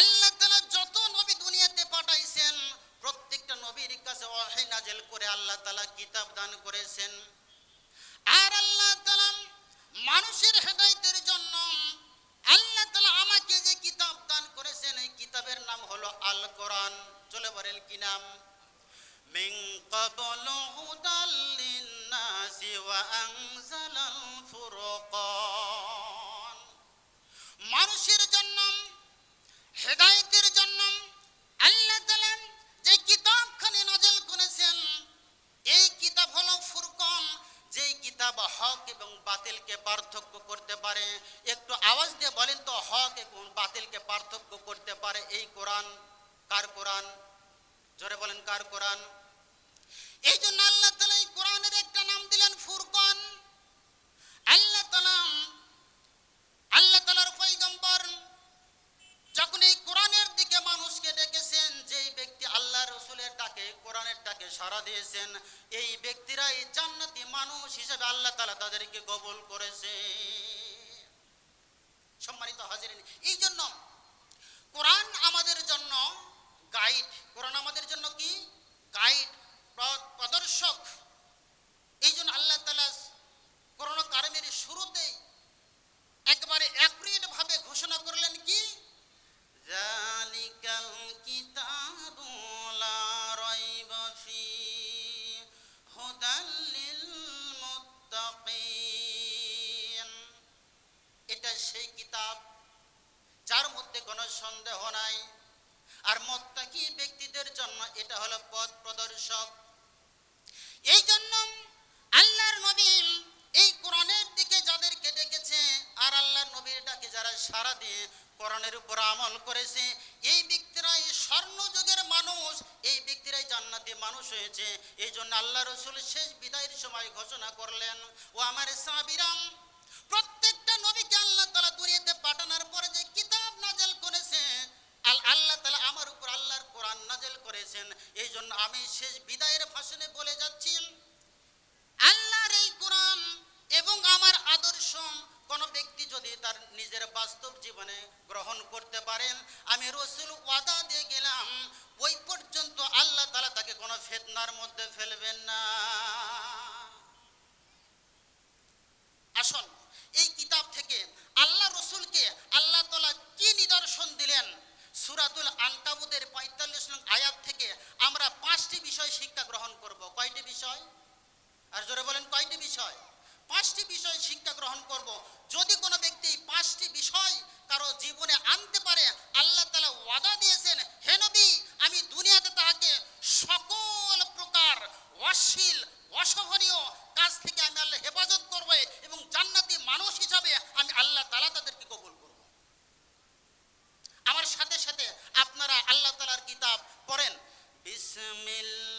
আল্লাহ তাআলা যত নবী দুনিয়াতে পাঠাইছেন, প্রত্যেকটা নবীর কাছে ওয়াহী নাজেল করে আল্লাহ তাআলা কিতাব দান করেছেন। আর আল্লাহ তাআলা মানুষের হেদায়েতের জন্য আল্লাহ তাআলা আমাকে যে কিতাব দান করেছেন, এই কিতাবের নাম হলো আল কোরআন চলে বলেন কি নাম? মিন ক্বাবলু হুদাল লিন-নাসি ওয়া হেদায়েতের জন্য আল্লাহ তাআলা যে কিতাবখানি নাযিল করেছেন এই কিতাব হলো ফুরকান যেই কিতাব হক এবং বাতিলকে পার্থক্য করতে পারে একটু আওয়াজ দিয়ে বলেন তো হক এবং বাতিলকে পার্থক্য করতে পারে এই কোরআন কার কোরআন জোরে বলেন কার কোরআন এই জন্য আল্লাহ তাআলা এই কোরআনের একটা নাম দিলেন ফুরকান আল্লাহ তাআলা আল্লাহ তালার পৈগম্বর যখন এই কোরআনের দিকে মানুষকে ডেকেছেন যেই ব্যক্তি আল্লাহ রসুলের ডাকে কোরআনের ডাকে সাড়া দিয়েছেন। এই ব্যক্তিরা এই জান্নাতি মানুষ হিসেবে আল্লাহ তালা তাদেরকে কবুল করেছে সম্মানিত হাজিরিন, এই জন্য কোরআন আমাদের জন্য গাইড কোরআন আমাদের জন্য কি? গাইড প্রদর্শক। এই জন্য আল্লাহ তালা করোনা কারণের শুরুতেই একবারে অ্যাকুরেট ভাবে ঘোষণা করলেন কি? কিতাবু লা রাইবা ফি হুদাল লিল এটা সেই কিতাব যার মধ্যে কোনো সন্দেহ নাই। আর মোত্তাকি ব্যক্তিদের জন্য এটা হলো পথ প্রদর্শক। এই জন্য আল্লাহর নবী এই কোরআনের দিকে যাদেরকে ডেকেছে আর আল্লাহর নবীর ডাকে যারা সারা দিয়ে কোরআনের উপর আমল করেছে, এই ব্যক্তিরা এই স্বর্ণ যুগের মানুষ, এই ব্যক্তিরাই জান্নাতি মানুষ হয়েছে। এই জন্য আল্লাহ রসুল শেষ বিদায়ের সময় ঘোষণা করলেন, ও আমার সাবিরাম সুরাতুল আনকাবুদের পঁয়তাল্লিশ নং আয়াত থেকে আমরা পাঁচটি বিষয় শিক্ষা গ্রহণ করব কয়টি বিষয় আর জোরে বলেন কয়টি বিষয় পাঁচটি বিষয় শিক্ষা গ্রহণ করব যদি কোনো ব্যক্তি এই পাঁচটি বিষয় কারও জীবনে আনতে পারে আল্লাহ তালা ওয়াদা দিয়েছেন হে নবী আমি দুনিয়াতে তাহাকে সকল প্রকার অশ্লীল অশোভনীয় কাজ থেকে আমি আল্লাহ হেফাজত করব এবং জান্নাতি মানুষ হিসাবে আমি আল্লাহ তালা তাদেরকে কবুল করব আমার সাথে সাথে আপনারা আল্লাহ তালার কিতাব পড়েন। বিসমিল্লাহির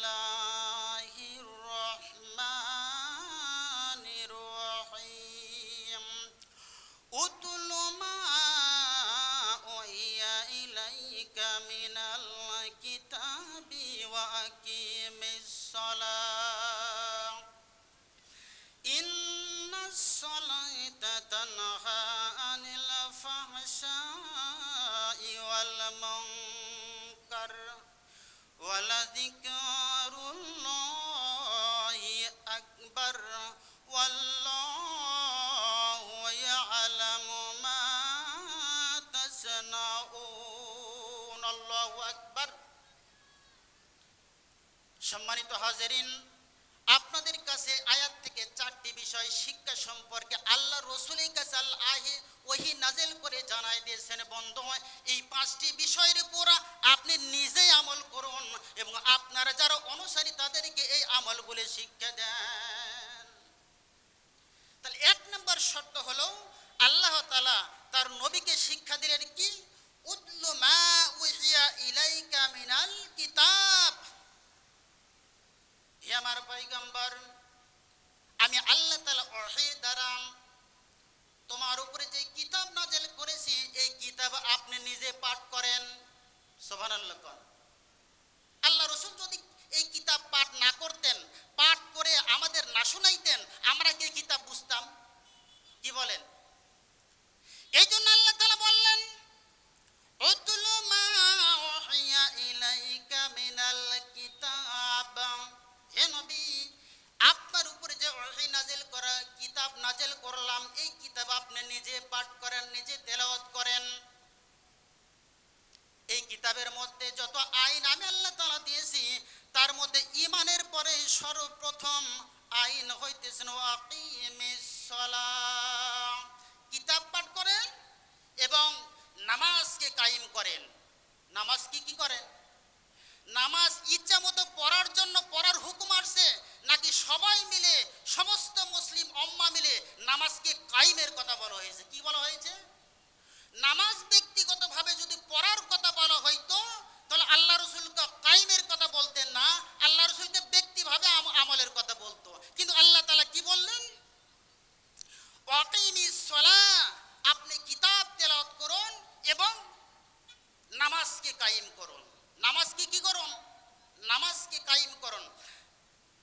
Go. আমলগুলি দেন তাহলে এক নম্বর শর্ত হলো আল্লাহ তাআলা তার নবীকে শিক্ষা দিলেন কি? উতলু মা উহিয়া ইলাইকা মিনাল কিতাব। হে আমার পয়গম্বর, আমি আল্লাহ তাআলা ওহীর দ্বারা তোমার উপরে যে কিতাব নাজেল করেছি, এই কিতাব আপনি নিজে পাঠ করেন। সুবহানাল্লাহ আল্লাহ রসুল যদি এই কিতাব পাঠ না করতেন পাঠ করে আমাদের না শুনাইতেন আমরা কি কিতাব বুঝতাম নামাজ কি কি করে? নামাজ ইচ্ছা মতো পড়ার জন্য পড়ার হুকুম আসছে, নাকি সবাই মিলে, সমস্ত মুসলিম অম্মা মিলে নামাজকে কাইমের কথা বলা হয়েছে? কি বলা হয়েছে? নামাজ ব্যক্তিগতভাবে যদি পড়ার কথা বলা হইতো তাহলে আল্লাহ রসুলকে কাইমের কথা বলতেন না আল্লাহ রসুলকে ব্যক্তিভাবে আম- আমলের কথা বলতো কিন্তু আল্লাহ তালা কি বললেন ওয়াকিমি সলা আপনি কিতাব তেলাওয়াত করুন এবং নামাজকে কায়েম করুন। নামাজকে কি করুন? নামাজকে কায়েম করুন।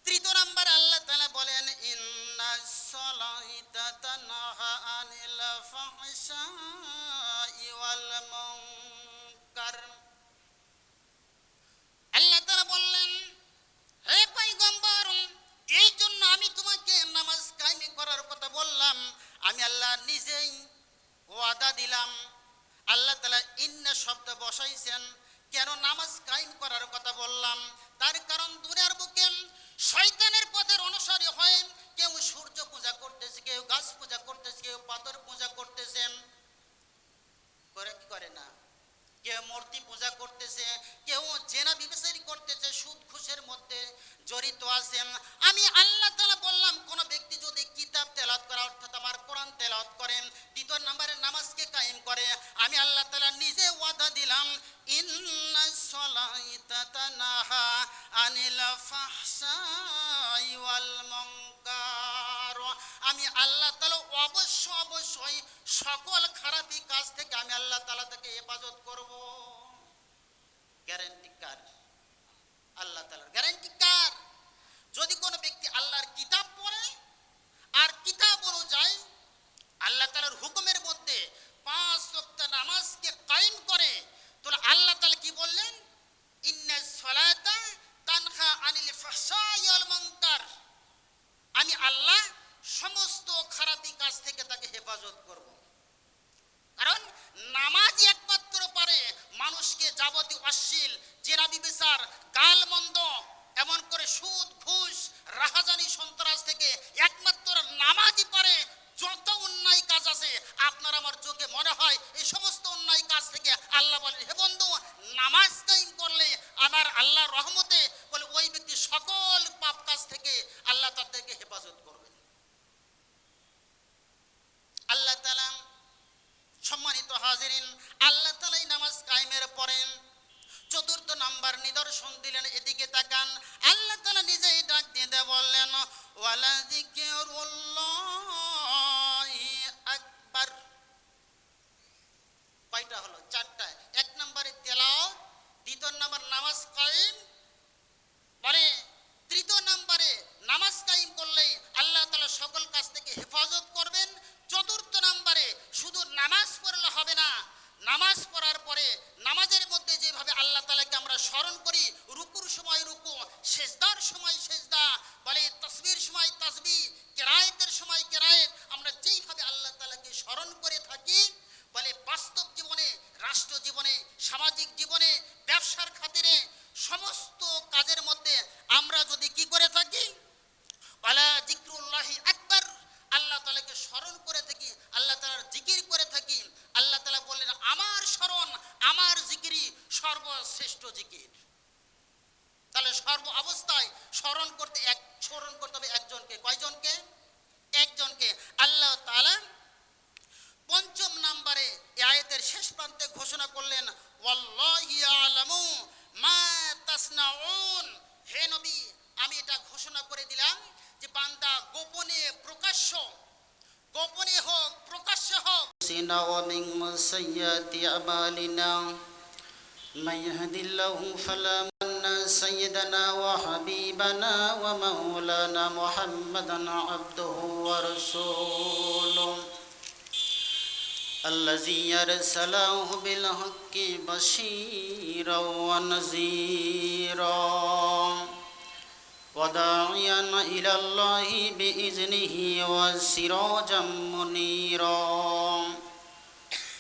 তৃতীয় নাম্বার আল্লাহ তাআলা বলেন, ইন্না সলাইতা তানহা আনিল ফাহশাই ওয়াল মুনকার। আল্লাহ তাআলা বললেন, হে পয়গম্বর, এই জন্য আমি তোমাকে নামাজ কায়েম করার কথা বললাম। আমি আল্লাহ নিজেই ওয়াদা দিলাম। আল্লাহ তালা ইন্না শব্দ বসাইছেন কেন নামাজ কায়েম করার আমি আল্লাহ তালা অবশ্য অবশ্যই সকল খারাপি কাজ থেকে আমি আল্লাহ তালা থেকে হেফাজত করব। গ্যারান্টি কার? আল্লাহ তাআলার গ্যারান্টি কার? যদি কোনো ব্যক্তি আল্লাহর কিতাব পড়ে আর কিতাব অনুযায়ী আল্লাহ তাআলার হুকুমের মধ্যে পাঁচ ওয়াক্ত নামাজকে কায়েম করে, তাহলে আল্লাহ তালা কি বললেন? ইন্না সলাতা তানহা আনিল ফাহশাই ওয়াল মুনকার। আমি আল্লাহ সমস্ত খারাপি কাজ থেকে তাকে হেফাজত করব। কারণ নামাজই একমাত্র পারে মানুষকে যাবতীয় অশ্লীল, জেরা বিবেচার, গালমন্দ, এমন করে সুদ, ঘুষ, রাহাজানি সন্ত্রাস থেকে একমাত্র নামাজই পারে যত অন্যায় কাজ আছে। আপনার আমার চোখে মনে হয় এই সমস্ত অন্যায় কাজ থেকে আল্লাহ বলেন, হে বন্ধু, নামাজ কায়েম করলে আমার আল্লাহ রহমতে বলে ওই ব্যক্তি সকল পাপ কাজ থেকে আল্লাহ তাদেরকে হেফাজত করবেন আল্লাহ তাআলা সম্মানিত হাজিরিন, আল্লাহ তালাই নামাজ কায়েমের পরে চতুর্থ নাম্বার নিদর্শন দিলেন, এদিকে তাকান, আল্লাহ তালা নিজেই ডাক দিয়ে দিয়ে বললেন, ওয়ালা যিকরুল্লাহি আকবার। কয়টা হলো? চারটা এক নম্বরে তেলাও দ্বিতীয় নাম্বার নামাজ কায়েম মানে তৃতীয় নম্বরে নামাজ কায়েম করলেই আল্লাহ তাআলা সকল কাজ থেকে হেফাজত করবেন চতুর্থ নম্বরে শুধু নামাজ পড়লে হবে না নামাজ পড়ার পরে নামাজের মধ্যে যেভাবে আল্লাহ তালাকে আমরা স্মরণ করি, রুকুর সময় রুকু, সেজদার সময় সেজদা, বলে তসবির সময় তসবি কেরায়েতের সময় কেরায়েত, আমরা যেইভাবে শ্রেষ্ঠ জিকির। তাহলে সর্ব অবস্থায় স্মরণ করতে এক, স্মরণ করতে হবে একজনকে। কয়জনকে? একজনকে। আল্লাহ তালা পঞ্চম নাম্বারে এ আয়াতের শেষ প্রান্তে ঘোষণা করলেন হে নবী, আমি এটা ঘোষণা করে দিলাম যে বান্দা গোপনে প্রকাশ্য, গোপনে হোক, প্রকাশ্য হোক। من يهد الله فلا من سيدنا وحبيبنا ومولانا محمدا عبده ورسوله الذي أرسله بالحق بشيرا ونذيرا وداعيا إلى الله بإذنه وسراجا منيرا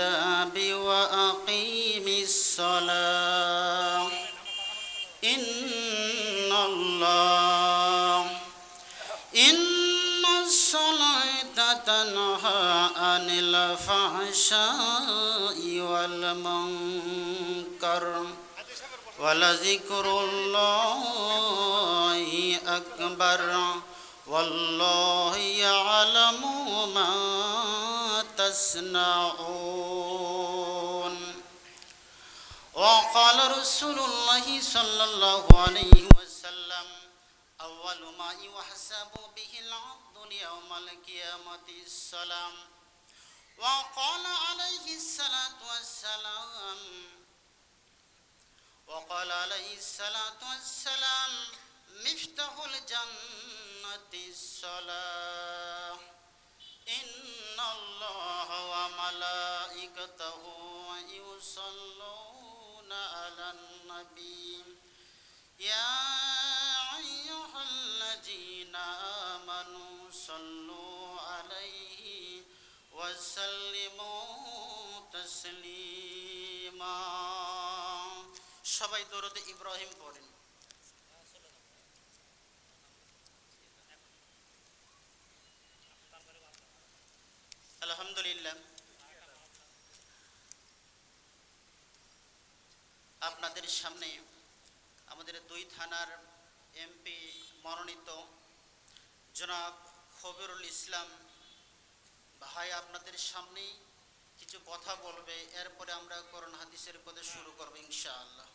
الكتاب وأقيم الصلاة. إن الله إن الصلاة تنهى عن الفحشاء والمنكر. ولذكر الله أكبر. والله يعلم ما تصنعون وقال رسول الله صلى الله عليه وسلم أول ما يحسب به العبد يوم القيامة السلام وقال عليه الصلاة والسلام وقال عليه الصلاة والسلام مفتاح الجنة الصلاة إن الله وملائكته يصلون على النبي يا أيها الذين آمنوا صلوا عليه وسلموا تسليما সবাই দরুদ ইব্রাহিম পড়েন আলহামদুলিল্লাহ। আপনাদের সামনে আমাদের দুই থানার এমপি মনোনীত জনাব খবিরুল ইসলাম ভাই আপনাদের সামনেই কিছু কথা বলবে, এরপরে আমরা করোনা হাদিসের কথা শুরু করব ইনশাআল্লাহ।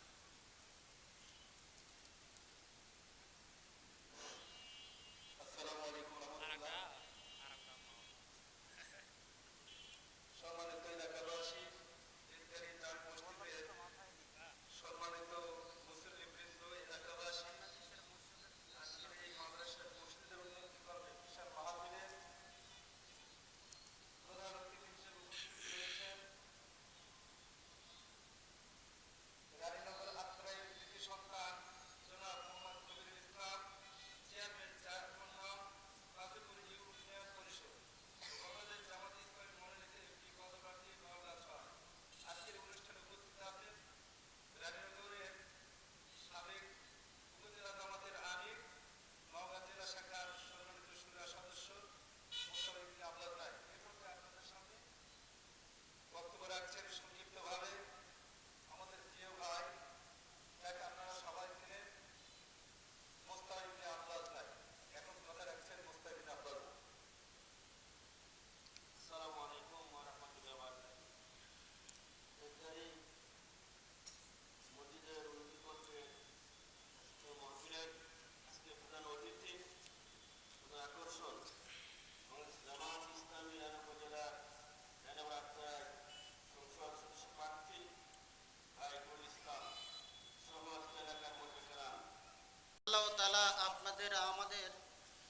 করে আমাদের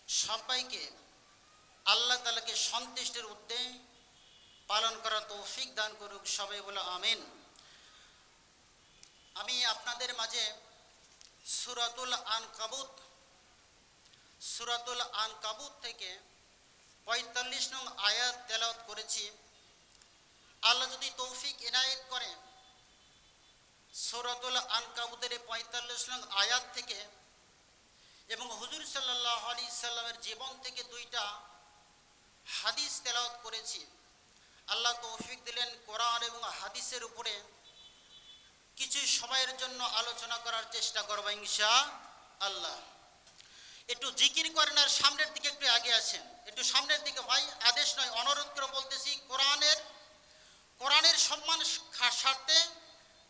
সবাইকে আল্লাহ তালাকে সন্তুষ্টের উদ্দে পালন করা তৌফিক দান করুক, সবাই বলে আমিন। আমি আপনাদের মাঝে সুরাতুল আনকাবুত সুরাতুল আনকাবুত থেকে পঁয়তাল্লিশ নং আয়াত তেলাওত করেছি। আল্লাহ যদি তৌফিক এনায়েত করেন সুরাতুল আনকাবুতের পঁয়তাল্লিশ নং আয়াত থেকে এবং হুজুর সাল্লাহ আলী সাল্লামের জীবন থেকে দুইটা হাদিস তেলাওত করেছি। আল্লাহ তৌফিক দিলেন কোরআন এবং হাদিসের উপরে। কিছু সময়ের জন্য আলোচনা করার চেষ্টা করব ইংশা আল্লাহ একটু জিকির করেন আর সামনের দিকে একটু আগে আছেন একটু সামনের দিকে, ভাই, আদেশ নয়, অনুরোধ করে বলতেছি, কোরআনের কোরআনের সম্মান স্বার্থে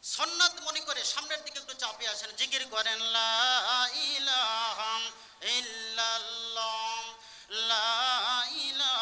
সন্ন্যত মনে করে সামনের দিকে একটু চাপিয়ে আসেন জিগির করেন, লা ইলাহা ইল্লাল্লাহ, লা ইলাহা